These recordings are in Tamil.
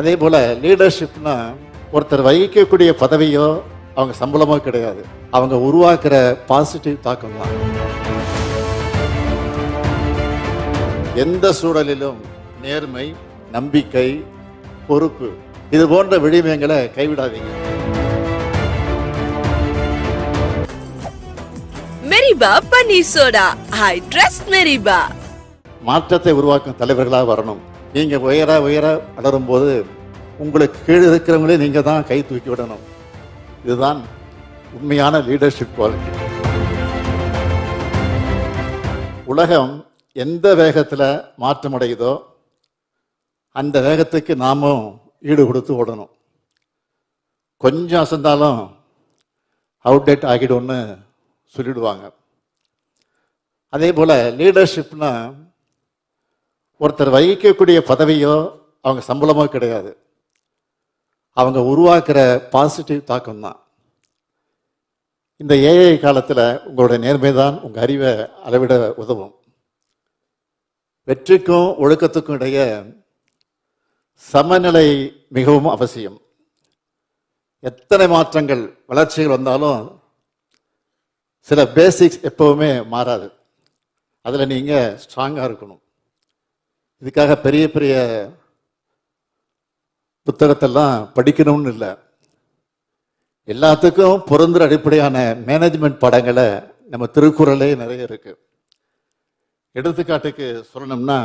அதே போல லீடர்ஷிப்னா ஒருத்தர் வகிக்கக்கூடிய பதவியோ அவங்க சம்பளமோ கிடையாது. அவங்க உருவாக்குற பாசிட்டிவ் தாக்கம் தான். எந்த சூழலிலும் நேர்மை நம்பிக்கை பொறுப்பு இது போன்ற விழிமயங்களை கைவிடாதீங்க. மெரிபா பன்னீர் சோடா. I trust மெரிபா. மாற்றத்தை உருவாக்கும் தலைவர்களாக வரணும். நீங்கள் உயர உயர வளரும் போது உங்களுக்கு கீழே இருக்கிறவங்களே நீங்கள் தான் கை தூக்கி விடணும். இதுதான் உண்மையான லீடர்ஷிப் குவாலிட்டி உலகம் எந்த வேகத்தில் மாற்றமடையுதோ அந்த வேகத்துக்கு நாமும் ஈடு கொடுத்து ஓடணும். கொஞ்சம் அசந்தாலும் அவுடேட் ஆகிடும்னு சொல்லிடுவாங்க. அதே போல் லீடர்ஷிப்னா ஒருத்தர் வகிக்கக்கூடிய பதவியோ அவங்க சம்பளமோ கிடையாது. அவங்க உருவாக்குற பாசிட்டிவ் தாக்கம் தான். இந்த ஏஐ காலத்தில் உங்களோட நேர்மை தான் உங்கள் அறிவை அளவிட உதவும். வெற்றிக்கும் ஒழுக்கத்துக்கும் இடையே சமநிலை மிகவும் அவசியம். எத்தனை மாற்றங்கள் வளர்ச்சிகள் வந்தாலும் சில பேசிக்ஸ் எப்பவுமே மாறாது. அதில் நீங்கள் ஸ்ட்ராங்காக இருக்கணும். இதுக்காக பெரிய பெரிய புத்தகத்தெல்லாம் படிக்கணும்னு இல்லை. எல்லாத்துக்கும் பொருந்துற அடிப்படையான மேனேஜ்மெண்ட் படங்களை நம்ம திருக்குறளே நிறைய இருக்கு. எடுத்துக்காட்டுக்கு சொல்லணும்னா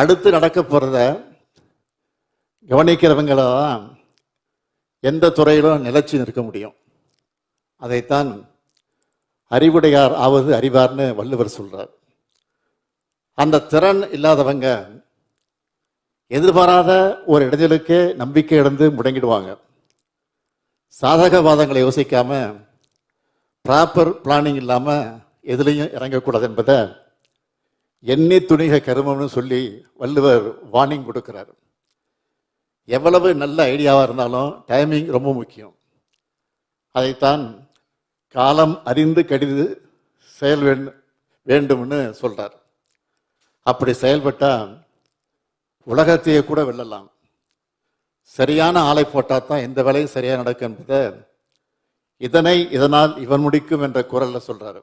அடுத்து நடக்க போகிறத கவனிக்கிறவங்கள தான் எந்த துறையிலும் நிலச்சி நிற்க முடியும். அதைத்தான் அறிவுடையார் ஆவது அறிவார்னு வள்ளுவர் சொல்கிறார் அந்த திறன் இல்லாதவங்க எதிர்பாராத ஒரு இடைஞ்சலுக்கே நம்பிக்கை இழந்து முடங்கிடுவாங்க. சாதகவாதங்களை யோசிக்காம ப்ராப்பர் பிளானிங் இல்லாமல் எதுலையும் இறங்கக்கூடாது என்பதை எண்ணி துணிக கருமம்னு சொல்லி வள்ளுவர் வார்னிங் கொடுக்குறாரு. எவ்வளவு நல்ல ஐடியாவாக இருந்தாலும் டைமிங் ரொம்ப முக்கியம். அதைத்தான் காலம் அறிந்து கடிது செயல் வேண்டும் வேண்டும்னு சொல்கிறார் அப்படி செயல்பட்டா உலகத்தையே கூட வெல்லலாம். சரியான ஆளை போட்டால் தான் எந்த வேலையும் சரியாக நடக்கும் என்பதை இதனை இதனால் இவன் முடிக்கும் என்ற குரலில் சொல்கிறாரு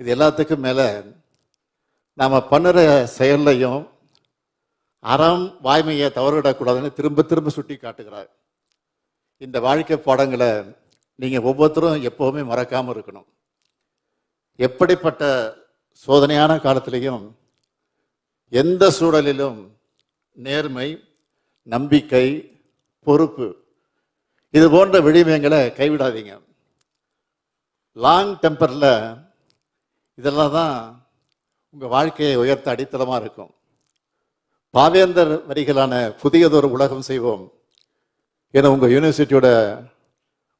இது எல்லாத்துக்கும் மேலே நாம் பண்ணுற செயல்லையும் அறம் வாய்மையை தவறுவிடக்கூடாதுன்னு திரும்ப திரும்ப சுட்டி காட்டுகிறார். இந்த வாழ்க்கை பாடங்களை நீங்கள் ஒவ்வொருத்தரும் எப்போவுமே மறக்காமல் இருக்கணும். எப்படிப்பட்ட சோதனையான காலத்திலையும் எந்த சூழலிலும் நேர்மை நம்பிக்கை பொறுப்பு இது போன்ற விழிமயங்களை கைவிடாதீங்க. லாங் டெம்பரில் இதெல்லாம் தான் உங்கள் வாழ்க்கையை உயர்த்த அடித்தளமாக இருக்கும். பாவேந்தர் வரிகளான புதியதொரு உலகம் செய்வோம் என உங்கள் யூனிவர்சிட்டியோட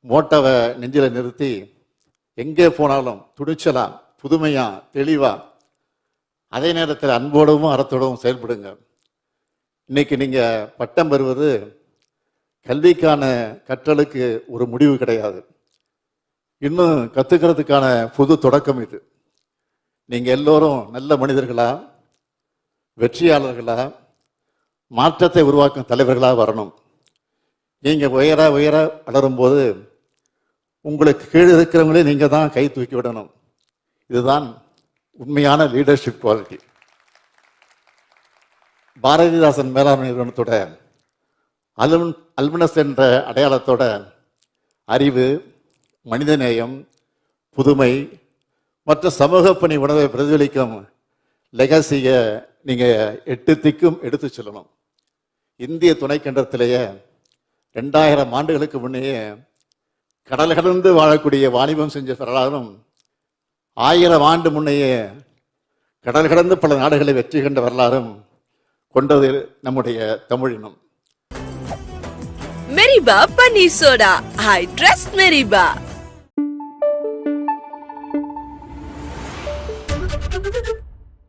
மோட்டாவை நெஞ்சில் நிறுத்தி எங்கே போனாலும் துணிச்சலாக புதுமையாக தெளிவாக அதே நேரத்தில் அன்போடவும் அறத்தோடவும் செயல்படுங்க. இன்னைக்கு நீங்கள் பட்டம் பெறுவது கல்விக்கான கற்றலுக்கு ஒரு முடிவு கிடையாது. இன்னும் கற்றுக்கிறதுக்கான புது தொடக்கம் இது. நீங்கள் எல்லோரும் நல்ல மனிதர்களா வெற்றியாளர்களா மாற்றத்தை உருவாக்கும் தலைவர்களாக வரணும். நீங்கள் உயர உயர வளரும் போது உங்களுக்கு கீழே இருக்கிறவங்களே நீங்கள் தான் கை தூக்கி விடணும். இதுதான் உண்மையான லீடர்ஷிப் குவாலிட்டி பாரதிதாசன் மேலாண்மை நிறுவனத்தோட அலுமின் அல்மினஸ் என்ற அடையாளத்தோட அறிவு மனிதநேயம் புதுமை மற்ற சமூக பணி உணவை பிரதிபலிக்கும் லெகசியை நீங்கள் எட்டு திக்கும் எடுத்து சொல்லணும். இந்திய துணைக்கண்டத்திலேயே ரெண்டாயிரம் ஆண்டுகளுக்கு முன்னேயே கடல் கடந்து வாழக்கூடிய வாணிபம் செஞ்ச வரலாறும் ஆயிரம் ஆண்டு முன்னையே கடல் கடந்து பல நாடுகளை வெற்றி கண்ட வரலாறும் கொண்டது நம்முடைய தமிழினம் மெரிபா பன்னீர் சோடா ஐ ட்ரஸ்ட் மெரிபா